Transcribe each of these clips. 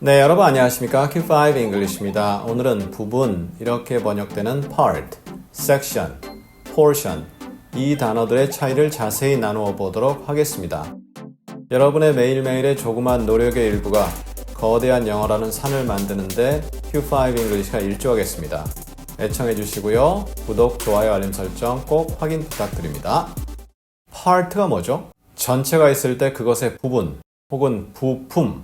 네, 여러분 안녕하십니까? Q5 English입니다. 오늘은 부분, 이렇게 번역되는 part, section, portion, 이 단어들의 차이를 자세히 나누어 보도록 하겠습니다. 여러분의 매일매일의 조그만 노력의 일부가 거대한 영어라는 산을 만드는데 Q5 English가 일조하겠습니다. 애청해 주시고요. 구독, 좋아요, 알림 설정 꼭 확인 부탁드립니다. part가 뭐죠? 전체가 있을 때 그것의 부분 혹은 부품,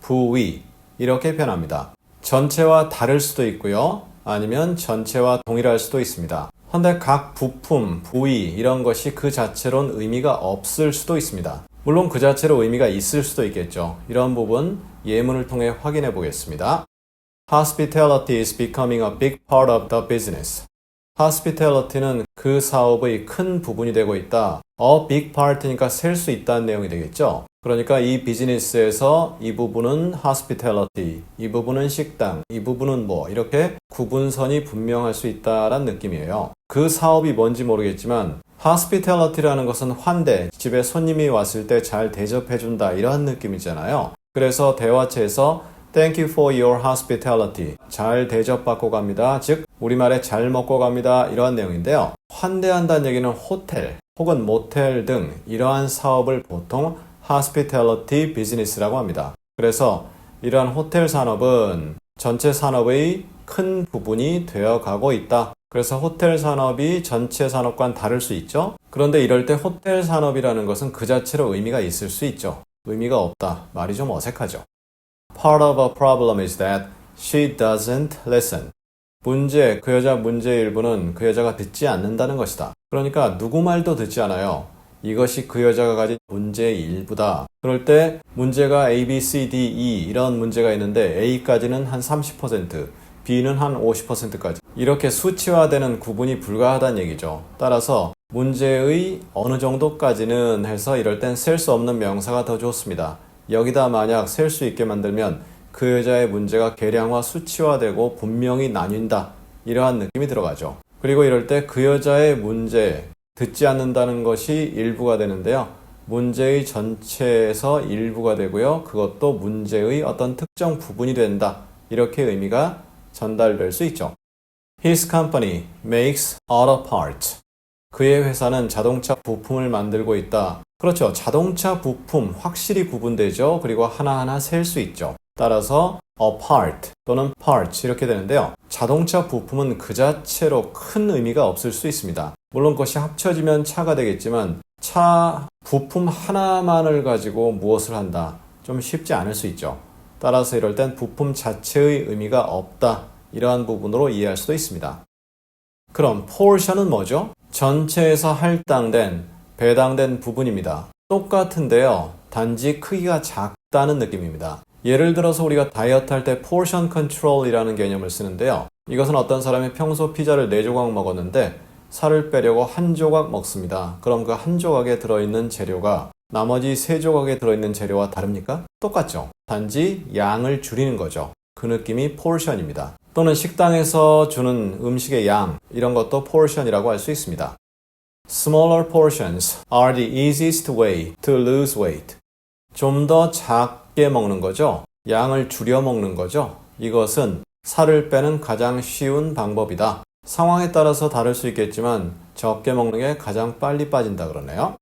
부위 이렇게 표현합니다. 전체와 다를 수도 있고요. 아니면 전체와 동일할 수도 있습니다. 헌데 각 부품, 부위 이런 것이 그 자체론 의미가 없을 수도 있습니다. 물론 그 자체로 의미가 있을 수도 있겠죠. 이런 부분 예문을 통해 확인해 보겠습니다. Hospitality is becoming a big part of the business. Hospitality는 그 사업의 큰 부분이 되고 있다. A big part니까 셀 수 있다는 내용이 되겠죠. 그러니까 이 비즈니스에서 이 부분은 hospitality, 이 부분은 식당, 이 부분은 뭐 이렇게 구분선이 분명할 수 있다란 느낌이에요. 그 사업이 뭔지 모르겠지만 hospitality라는 것은 환대, 집에 손님이 왔을 때 잘 대접해준다 이러한 느낌이잖아요. 그래서 대화체에서 Thank you for your hospitality. 잘 대접받고 갑니다. 즉, 우리말에 잘 먹고 갑니다. 이러한 내용인데요. 환대한다는 얘기는 호텔 혹은 모텔 등 이러한 사업을 보통 hospitality business라고 합니다. 그래서 이러한 호텔 산업은 전체 산업의 큰 부분이 되어 가고 있다. 그래서 호텔 산업이 전체 산업과는 다를 수 있죠. 그런데 이럴 때 호텔 산업이라는 것은 그 자체로 의미가 있을 수 있죠. 의미가 없다. 말이 좀 어색하죠. Part of a problem is that she doesn't listen. 문제, 그 여자 문제의 일부는 그 여자가 듣지 않는다는 것이다. 그러니까 누구 말도 듣지 않아요. 이것이 그 여자가 가진 문제의 일부다. 그럴 때 문제가 A, B, C, D, E 이런 문제가 있는데 A까지는 한 30%, B는 한 50%까지. 이렇게 수치화되는 구분이 불가하다는 얘기죠. 따라서 문제의 어느 정도까지는 해서 이럴 땐 셀 수 없는 명사가 더 좋습니다. 여기다 만약 셀 수 있게 만들면 그 여자의 문제가 계량화 수치화되고 분명히 나뉜다. 이러한 느낌이 들어가죠. 그리고 이럴 때 그 여자의 문제, 듣지 않는다는 것이 일부가 되는데요. 문제의 전체에서 일부가 되고요. 그것도 문제의 어떤 특정 부분이 된다. 이렇게 의미가 전달될 수 있죠. His company makes auto parts. 그의 회사는 자동차 부품을 만들고 있다. 그렇죠. 자동차 부품 확실히 구분되죠. 그리고 하나하나 셀 수 있죠. 따라서 a part 또는 parts 이렇게 되는데요. 자동차 부품은 그 자체로 큰 의미가 없을 수 있습니다. 물론 그것이 합쳐지면 차가 되겠지만 차 부품 하나만을 가지고 무엇을 한다. 좀 쉽지 않을 수 있죠. 따라서 이럴 땐 부품 자체의 의미가 없다. 이러한 부분으로 이해할 수도 있습니다. 그럼 portion은 뭐죠? 전체에서 할당된, 배당된 부분입니다. 똑같은데요. 단지 크기가 작다는 느낌입니다. 예를 들어서 우리가 다이어트 할때 portion control이라는 개념을 쓰는데요. 이것은 어떤 사람이 평소 피자를 4조각 먹었는데 살을 빼려고 한 조각 먹습니다. 그럼 그 한 조각에 들어있는 재료가 나머지 세 조각에 들어있는 재료와 다릅니까? 똑같죠. 단지 양을 줄이는 거죠. 그 느낌이 portion입니다. 또는 식당에서 주는 음식의 양, 이런 것도 portion이라고 할 수 있습니다. Smaller portions are the easiest way to lose weight. 좀 더 작게 먹는 거죠. 양을 줄여 먹는 거죠. 이것은 살을 빼는 가장 쉬운 방법이다. 상황에 따라서 다를 수 있겠지만 적게 먹는 게 가장 빨리 빠진다 그러네요.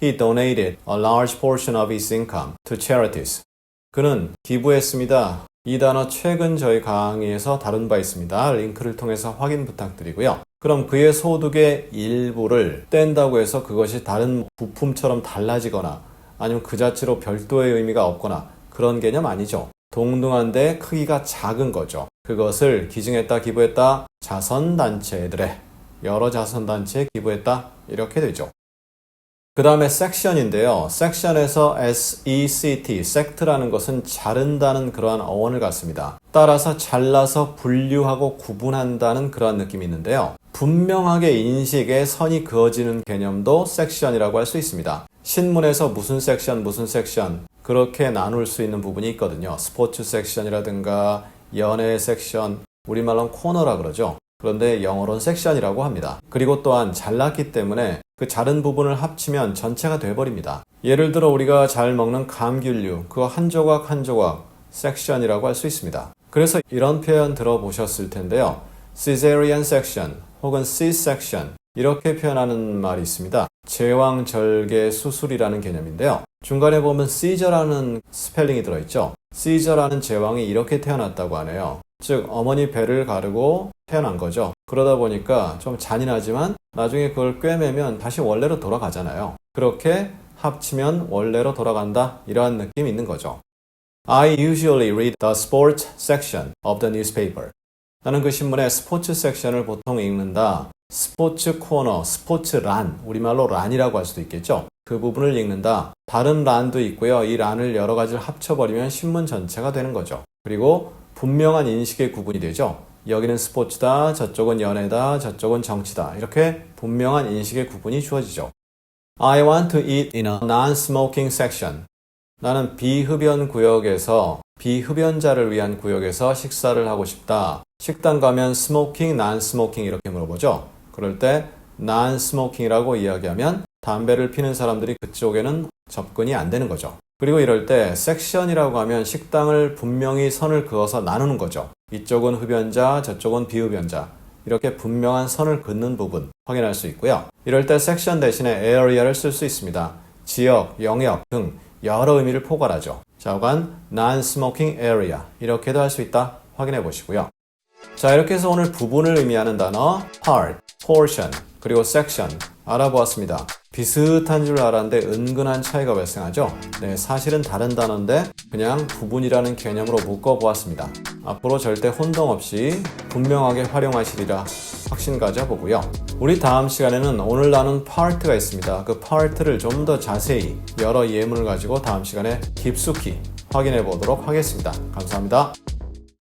He donated a large portion of his income to charities. 그는 기부했습니다. 이 단어 최근 저희 강의에서 다룬 바 있습니다. 링크를 통해서 확인 부탁드리고요. 그럼 그의 소득의 일부를 뗀다고 해서 그것이 다른 부품처럼 달라지거나 아니면 그 자체로 별도의 의미가 없거나 그런 개념 아니죠. 동등한데 크기가 작은 거죠. 그것을 기증했다, 기부했다, 자선단체들의 여러 자선단체에 기부했다, 이렇게 되죠. 그 다음에 섹션인데요. 섹션에서 SECT, sect라는 것은 자른다는 그러한 어원을 갖습니다. 따라서 잘라서 분류하고 구분한다는 그러한 느낌이 있는데요. 분명하게 인식에 선이 그어지는 개념도 섹션이라고 할 수 있습니다. 신문에서 무슨 섹션, 무슨 섹션, 그렇게 나눌 수 있는 부분이 있거든요. 스포츠 섹션이라든가 연애 섹션, 우리말로는 코너라 그러죠. 그런데 영어로는 섹션이라고 합니다. 그리고 또한 잘랐기 때문에 그 자른 부분을 합치면 전체가 돼버립니다. 예를 들어 우리가 잘 먹는 감귤류, 그거 한 조각 한 조각 section이라고 할 수 있습니다. 그래서 이런 표현 들어보셨을 텐데요. Caesarean section 혹은 C-section 이렇게 표현하는 말이 있습니다. 제왕절개 수술이라는 개념인데요. 중간에 보면 Caesar라는 스펠링이 들어있죠. Caesar라는 제왕이 이렇게 태어났다고 하네요. 즉 어머니 배를 가르고 태어난 거죠. 그러다 보니까 좀 잔인하지만 나중에 그걸 꿰매면 다시 원래로 돌아가잖아요. 그렇게 합치면 원래로 돌아간다 이러한 느낌이 있는 거죠. I usually read the sports section of the newspaper. 나는 그 신문의 스포츠 섹션을 보통 읽는다. 스포츠 코너, 스포츠 란, 우리말로 란이라고 할 수도 있겠죠. 그 부분을 읽는다. 다른 란도 있고요. 이 란을 여러 가지를 합쳐버리면 신문 전체가 되는 거죠. 그리고 분명한 인식의 구분이 되죠. 여기는 스포츠다, 저쪽은 연애다, 저쪽은 정치다. 이렇게 분명한 인식의 구분이 주어지죠. I want to eat in a non-smoking section. 나는 비흡연 구역에서 비흡연자를 위한 구역에서 식사를 하고 싶다. 식당 가면 스모킹, non 스모킹 이렇게 물어보죠. 그럴 때 non smoking이라고 이야기하면 담배를 피는 사람들이 그쪽에는 접근이 안 되는 거죠. 그리고 이럴 때 섹션이라고 하면 식당을 분명히 선을 그어서 나누는 거죠. 이쪽은 흡연자, 저쪽은 비흡연자. 이렇게 분명한 선을 긋는 부분 확인할 수 있고요. 이럴 때 섹션 대신에 area를 쓸 수 있습니다. 지역, 영역 등 여러 의미를 포괄하죠. 좌우간 non-smoking area 이렇게도 할 수 있다 확인해 보시고요. 자 이렇게 해서 오늘 부분을 의미하는 단어 part, portion, 그리고 section 알아보았습니다. 비슷한 줄 알았는데 은근한 차이가 발생하죠. 네, 사실은 다른 단어인데 그냥 부분이라는 개념으로 묶어보았습니다. 앞으로 절대 혼동 없이 분명하게 활용하시리라 확신 가져보고요. 우리 다음 시간에는 오늘 나눈 파트가 있습니다. 그 파트를 좀 더 자세히 여러 예문을 가지고 다음 시간에 깊숙이 확인해 보도록 하겠습니다. 감사합니다.